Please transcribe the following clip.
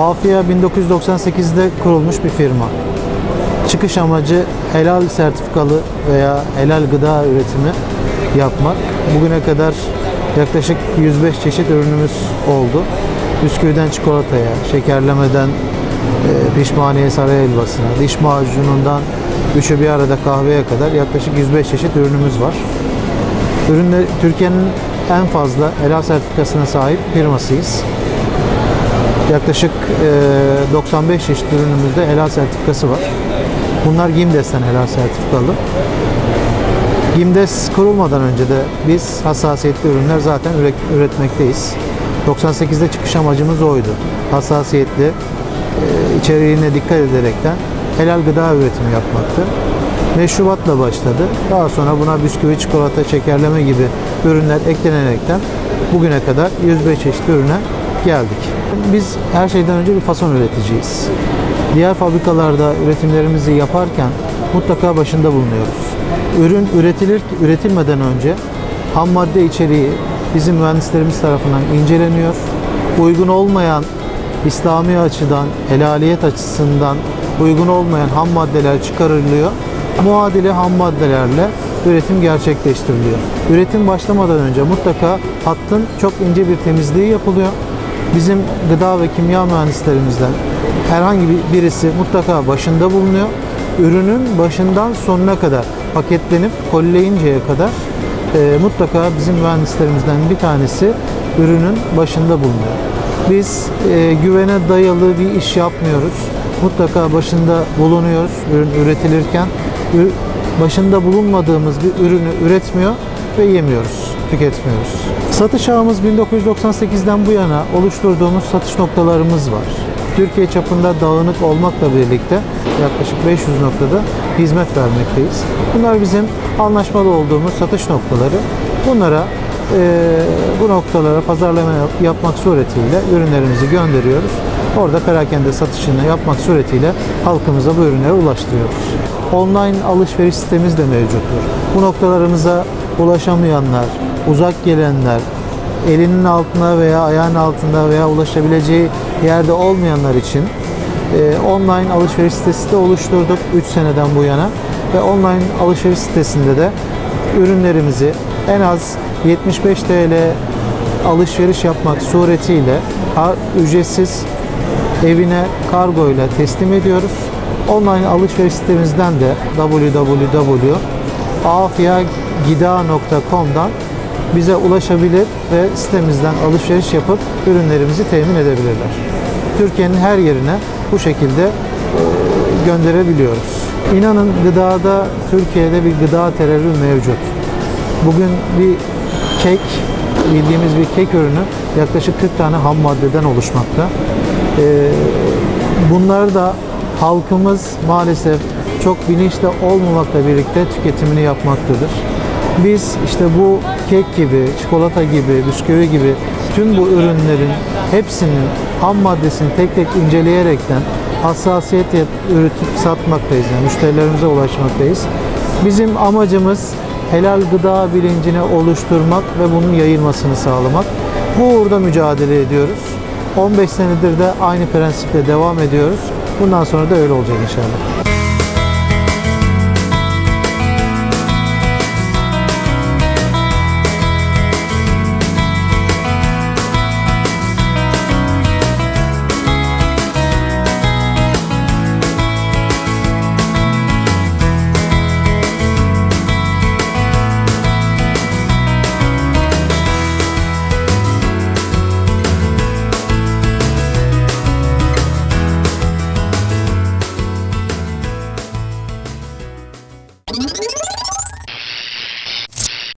Afia 1998'de kurulmuş bir firma. Çıkış amacı helal sertifikalı veya helal gıda üretimi yapmak. Bugüne kadar yaklaşık 105 çeşit ürünümüz oldu. Bisküviden çikolataya, şekerlemeden e, pişmaniye saray helvasına, diş macunundan üçü bir arada kahveye kadar yaklaşık 105 çeşit ürünümüz var. Ürünler Türkiye'nin en fazla helal sertifikasına sahip firmasıyız. Yaklaşık e, 95 çeşit ürünümüzde helal sertifikası var. Bunlar GİMDES'ten helal sertifikalı. GİMDES kurulmadan önce de biz hassasiyetli ürünler zaten üre- üretmekteyiz. 98'de çıkış amacımız oydu. Hassasiyetli, içeriğine dikkat ederekten helal gıda üretimi yapmaktı. Meşrubatla başladı. Daha sonra buna bisküvi, çikolata, şekerleme gibi ürünler eklenerekten bugüne kadar 105 çeşit ürüne geldik. Biz her şeyden önce bir fason üreticiyiz. Diğer fabrikalarda üretimlerimizi yaparken mutlaka başında bulunuyoruz. Ürün üretilir üretilmeden önce ham madde içeriği bizim mühendislerimiz tarafından inceleniyor. Uygun olmayan İslami açıdan, helaliyet açısından uygun olmayan ham maddeler çıkarılıyor. Muadili ham maddelerle üretim gerçekleştiriliyor. Üretim başlamadan önce mutlaka hattın çok ince bir temizliği yapılıyor. Bizim gıda ve kimya mühendislerimizden herhangi bir birisi mutlaka başında bulunuyor. Ürünün başından sonuna kadar paketlenip kolileyinceye kadar e, mutlaka bizim mühendislerimizden bir tanesi ürünün başında bulunuyor. Biz e, güvene dayalı bir iş yapmıyoruz. Mutlaka başında bulunuyoruz ürün üretilirken. Ür- Başında bulunmadığımız bir ürünü üretmiyor ve yemiyoruz, tüketmiyoruz. Satış ağımız 1998'den bu yana oluşturduğumuz satış noktalarımız var. Türkiye çapında dağınık olmakla birlikte yaklaşık 500 noktada hizmet vermekteyiz. Bunlar bizim anlaşmalı olduğumuz satış noktaları. Bunlara eee, bu noktalara pazarlama yap- yapmak suretiyle ürünlerimizi gönderiyoruz. Orada perakende satışını yapmak suretiyle halkımıza bu ürünleri ulaştırıyoruz. Online alışveriş sitemiz de mevcuttur. Bu noktalarımıza ulaşamayanlar, uzak gelenler, elinin altına veya ayağının altında veya ulaşabileceği yerde olmayanlar için e, online alışveriş sitesi de oluşturduk 3 seneden bu yana ve online alışveriş sitesinde de ürünlerimizi en az 75 TL alışveriş yapmak suretiyle ücretsiz evine kargo ile teslim ediyoruz. Online alışveriş sitemizden de www.afiagida.com'dan bize ulaşabilir ve sitemizden alışveriş yapıp ürünlerimizi temin edebilirler. Türkiye'nin her yerine bu şekilde gönderebiliyoruz. İnanın gıdada Türkiye'de bir gıda terörü mevcut. Bugün bir kek, bildiğimiz bir kek ürünü yaklaşık 40 tane ham maddeden oluşmakta. Ee, bunları da halkımız maalesef çok bilinçli olmamakla birlikte tüketimini yapmaktadır. Biz işte bu kek gibi, çikolata gibi, bisküvi gibi tüm bu ürünlerin hepsinin ham maddesini tek tek inceleyerekten hassasiyet yap- üretip satmaktayız. Yani müşterilerimize ulaşmaktayız. Bizim amacımız helal gıda bilincini oluşturmak ve bunun yayılmasını sağlamak. Bu uğurda mücadele ediyoruz. 15 senedir de aynı prensiple devam ediyoruz. Bundan sonra da öyle olacak inşallah.